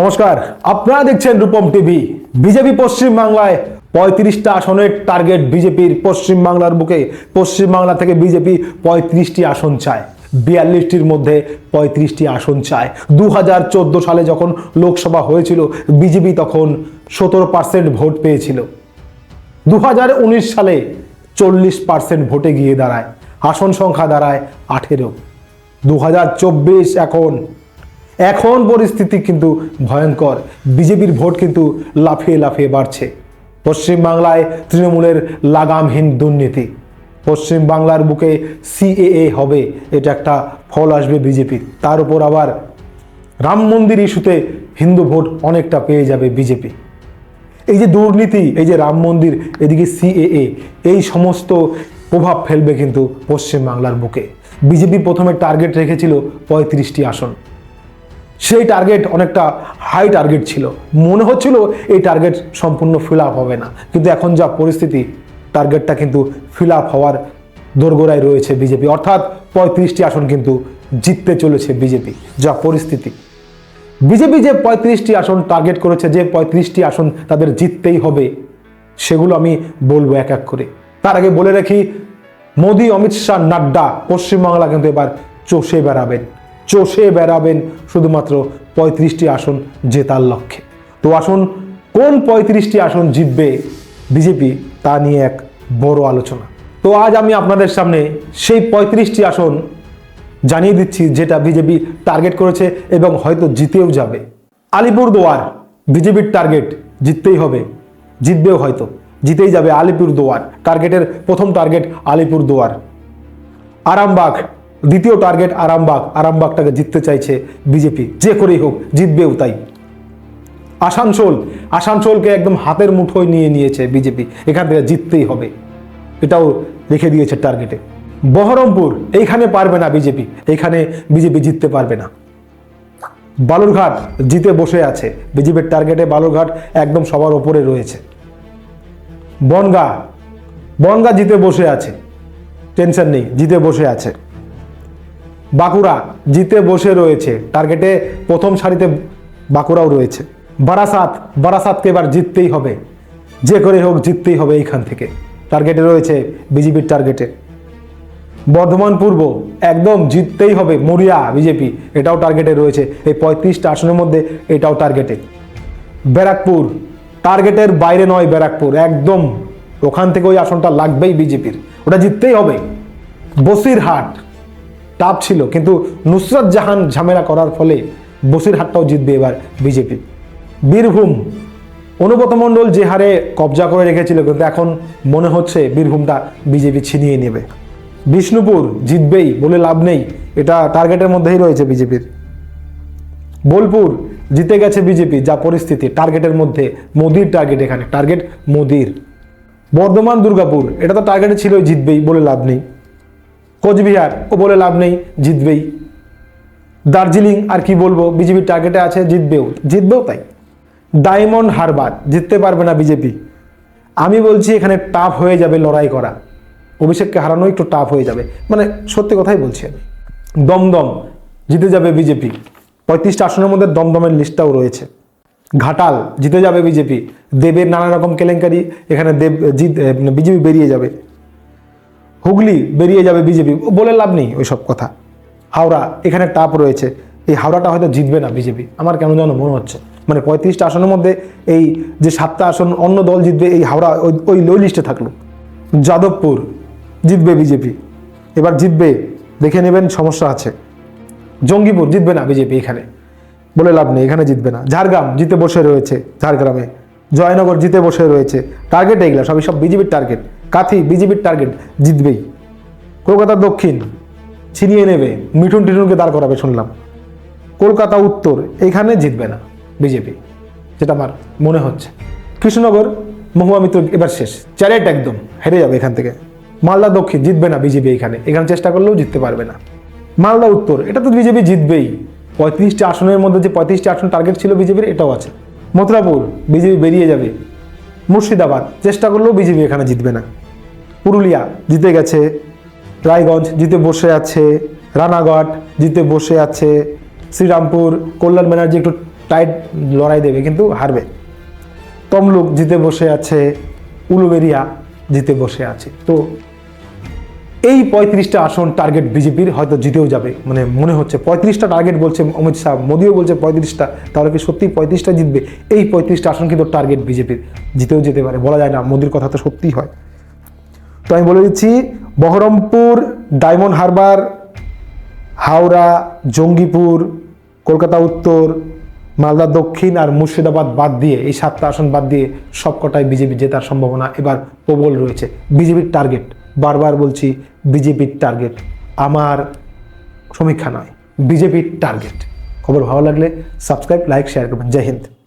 নমস্কার, আপনারা দেখছেন রূপম টিভি। বিজেপি পশ্চিম বাংলায় পঁয়ত্রিশটা আসনের টার্গেট বিজেপির পশ্চিম বাংলার বুকে। পশ্চিম বাংলা থেকে বিজেপি পঁয়ত্রিশটি আসন চায়। বিয়াল্লিশটির মধ্যে পঁয়ত্রিশটি আসন চায়। দু হাজার চোদ্দ সালে যখন লোকসভা হয়েছিল, বিজেপি তখন সতেরো পার্সেন্ট ভোট পেয়েছিল। দু হাজার উনিশ সালে চল্লিশ পার্সেন্ট ভোটে গিয়ে দাঁড়ায়। আসন সংখ্যা দাঁড়ায় আঠেরো। দু এখন এখন পরিস্থিতি কিন্তু ভয়ঙ্কর। বিজেপির ভোট কিন্তু লাফিয়ে লাফিয়ে বাড়ছে। পশ্চিমবাংলায় তৃণমূলের লাগামহীন দুর্নীতি। পশ্চিম বাংলার বুকে সিএএ হবে, এটা একটা ফল আসবে বিজেপির। তার উপর আবার রাম মন্দির ইস্যুতে হিন্দু ভোট অনেকটা পেয়ে যাবে বিজেপি। এই যে দুর্নীতি, এই যে রাম মন্দির, এদিকে সিএএ, এই সমস্ত প্রভাব ফেলবে কিন্তু পশ্চিম বাংলার বুকে। বিজেপি প্রথমে টার্গেট রেখেছিল পঁয়ত্রিশটি আসন। সেই টার্গেট অনেকটা হাই টার্গেট ছিল। মনে হচ্ছিল এই টার্গেট সম্পূর্ণ ফিল আপ হবে না। কিন্তু এখন যা পরিস্থিতি টার্গেটটা কিন্তু ফিল আপ হওয়ার দোরগোড়ায় রয়েছে বিজেপি অর্থাৎ পঁয়ত্রিশটি আসন কিন্তু জিততে চলেছে বিজেপি যা পরিস্থিতি। বিজেপি যে পঁয়ত্রিশটি আসন টার্গেট করেছে, যে পঁয়ত্রিশটি আসন তাদের জিততেই হবে, সেগুলো আমি বলব এক এক করে। তার আগে বলে রাখি, মোদী, অমিত শাহ, নাড্ডা, পশ্চিমবাংলা কিন্তু এবার চষে বেড়াবেন। চষে বেড়াবেন শুধুমাত্র পঁয়ত্রিশটি আসন জেতার লক্ষ্যে। তো আসুন, কোন পঁয়ত্রিশটি আসন জিতবে বিজেপি তা নিয়ে এক বড় আলোচনা। তো আজ আমি আপনাদের সামনে সেই পঁয়ত্রিশটি আসন জানিয়ে দিচ্ছি, যেটা বিজেপি টার্গেট করেছে এবং হয়তো জিতেও যাবে। আলিপুরদুয়ার, বিজেপির টার্গেট জিততেই হবে। জিতবেও হয়তো, জিতেই যাবে আলিপুরদুয়ার। টার্গেটের প্রথম টার্গেট আলিপুরদুয়ার। আরামবাগ দ্বিতীয় টার্গেট আরামবাগ। আরামবাগটাকে জিততে চাইছে বিজেপি। যে করেই হোক, জিতবেও তাই। আসানসোল। আসানসোলকে একদম হাতের মুঠোয় নিয়ে নিয়েছে বিজেপি। এখান থেকে জিততেই হবে। এটাও রেখে দিয়েছে টার্গেটে বহরমপুর, এইখানে পারবে না বিজেপি। এইখানে বিজেপি জিততে পারবে না। বালুরঘাট জিতে বসে আছে। বিজেপির টার্গেটে বালুরঘাট একদম সবার ওপরে রয়েছে। বনগা। বনগা জিতে বসে আছে। টেনশন নেই, জিতে বসে আছে। বাঁকুড়া জিতে বসে রয়েছে। টার্গেটে প্রথম সারিতে বাঁকুড়াও রয়েছে। বারাসাত, বারাসাতকে এবার জিততেই হবে। যে করে হোক জিততেই হবে এইখান থেকে। টার্গেটে রয়েছে বিজেপির টার্গেটে। বর্ধমান পূর্ব একদম জিততেই হবে মরিয়া বিজেপি। এটাও টার্গেটে রয়েছে। এই পঁয়ত্রিশটা আসনের মধ্যে এটাও টার্গেটে। ব্যারাকপুর, টার্গেটের বাইরে নয় ব্যারাকপুর। একদম ওখান থেকে ওই আসনটা লাগবেই বিজেপির। ওটা জিততেই হবে। বসিরহাট টাপ ছিল, কিন্তু নুসরত জাহান ঝামেলা করার ফলে বসিরহাটটাও জিতবে এবার বিজেপি। বীরভূম, অনুব্রত মণ্ডল যে হারে কবজা করে রেখেছিল, কিন্তু এখন মনে হচ্ছে বীরভূমটা বিজেপি ছিনিয়ে নেবে। বিষ্ণুপুর জিতবেই বলে লাভ নেই, এটা টার্গেটের মধ্যেই রয়েছে বিজেপির। বোলপুর জিতে গেছে বিজেপি, যা পরিস্থিতি, টার্গেটের মধ্যে মোদির টার্গেট এখানে, টার্গেট মোদির। বর্ধমান, দুর্গাপুর, এটা তো টার্গেটে ছিল জিতবেই বলে লাভ নেই। কোচবিহার, ও বলে লাভ নেই, জিতবেই। দার্জিলিং, আর কি বলব, বিজেপির টার্গেটে আছে, জিতবেও। জিতবেও তাই। ডায়মন্ড হারবার, জিততে পারবে না বিজেপি। আমি বলছি, এখানে টাফ হয়ে যাবে লড়াই করা। অভিষেককে হারানো একটু টাফ হয়ে যাবে। মানে সত্যি কথাই বলছি আমি। দমদম, জিতে যাবে বিজেপি। পঁয়ত্রিশটা আসনের মধ্যে দমদমের লিস্টটাও রয়েছে। ঘাটাল, জিতে যাবে বিজেপি। দেবের নানা রকম কেলেঙ্কারি, এখানে দেব, জিত বিজেপি বেরিয়ে যাবে। হুগলি বেরিয়ে যাবে বিজেপি, বলে লাভ নেই ওই সব কথা। হাওড়া, এখানে টাপ রয়েছে। এই হাওড়াটা হয়তো জিতবে না বিজেপি। আমার কেন যেন মনে হচ্ছে। মানে পঁয়ত্রিশটা আসনের মধ্যে এই যে সাতটা আসন অন্য দল জিতবে, এই হাওড়া ওই ওই লো লিস্টে থাকল। যাদবপুর জিতবে বিজেপি। এবার জিতবে, দেখে নেবেন সমস্যা আছে। জঙ্গিপুর জিতবে না বিজেপি এখানে। বলে লাভ নেই, এখানে জিতবে না। ঝাড়গ্রাম জিতে বসে রয়েছে ঝাড়গ্রামে। জয়নগর জিতে বসে রয়েছে। টার্গেট এগুলো, সবই সব বিজেপির টার্গেট কাথি বিজেপির টার্গেট জিতবেই। কলকাতা দক্ষিণ ছিনিয়ে নেবে, মিঠুন টিঠুনকে দাঁড় করাবে শুনলাম। কলকাতা উত্তর, এখানে জিতবে না বিজেপি, যেটা আমার মনে হচ্ছে। কৃষ্ণনগর, মহুয়া মিত্র, এবার শেষ। চ্যারেট একদম, হেরে যাবে এখান থেকে। মালদা দক্ষিণ, জিতবে না বিজেপি এখানে। এখানে চেষ্টা করলেও জিততে পারবে না। মালদা উত্তর, এটা তো বিজেপি জিতবেই। পঁয়ত্রিশটি আসনের মধ্যে যে পঁয়ত্রিশটি আসন টার্গেট ছিল বিজেপির, এটাও আছে। মথুরাপুর, বিজেপি বেরিয়ে যাবে। মুর্শিদাবাদ, চেষ্টা করলেও বিজেপি এখানে জিতবে না। পুরুলিয়া জিতে গেছে, রায়গঞ্জ জিতে বসে আছে, রানাঘাট জিতে বসে আছে, শ্রীরামপুর কল্যাণ ব্যানার্জি একটু টাইট লড়াই দেবে কিন্তু হারবে। তমলুক জিতে বসে আছে, উলুবেরিয়া জিতে বসে আছে। তো এই পঁয়ত্রিশটা আসন টার্গেট বিজেপির হয়তো জিতেও যাবে মানে মনে হচ্ছে। পঁয়ত্রিশটা টার্গেট বলছে অমিত শাহ, মোদিও বলছে পঁয়ত্রিশটা। তাহলে কি সত্যি পঁয়ত্রিশটা জিতবে? এই পঁয়ত্রিশটা আসন কিন্তু টার্গেট বিজেপির, জিতেও যেতে পারে। বলা যায় না, মোদির কথা তো সত্যিই হয়। তো আমি বলে দিচ্ছি, বহরমপুর, ডায়মন্ড হারবার, হাওড়া, জঙ্গিপুর, কলকাতা উত্তর, মালদা দক্ষিণ আর মুর্শিদাবাদ বাদ দিয়ে, এই সাতটা আসন বাদ দিয়ে সবকটাই বিজেপি জেতার সম্ভাবনা এবার প্রবল রয়েছে। বিজেপির টার্গেট বারবার বলছি বিজেপির টার্গেট আমার সমীক্ষা নয়, বিজেপির টার্গেট খবর ভালো লাগলে সাবস্ক্রাইব লাইক শেয়ার করবেন। জয় হিন্দ।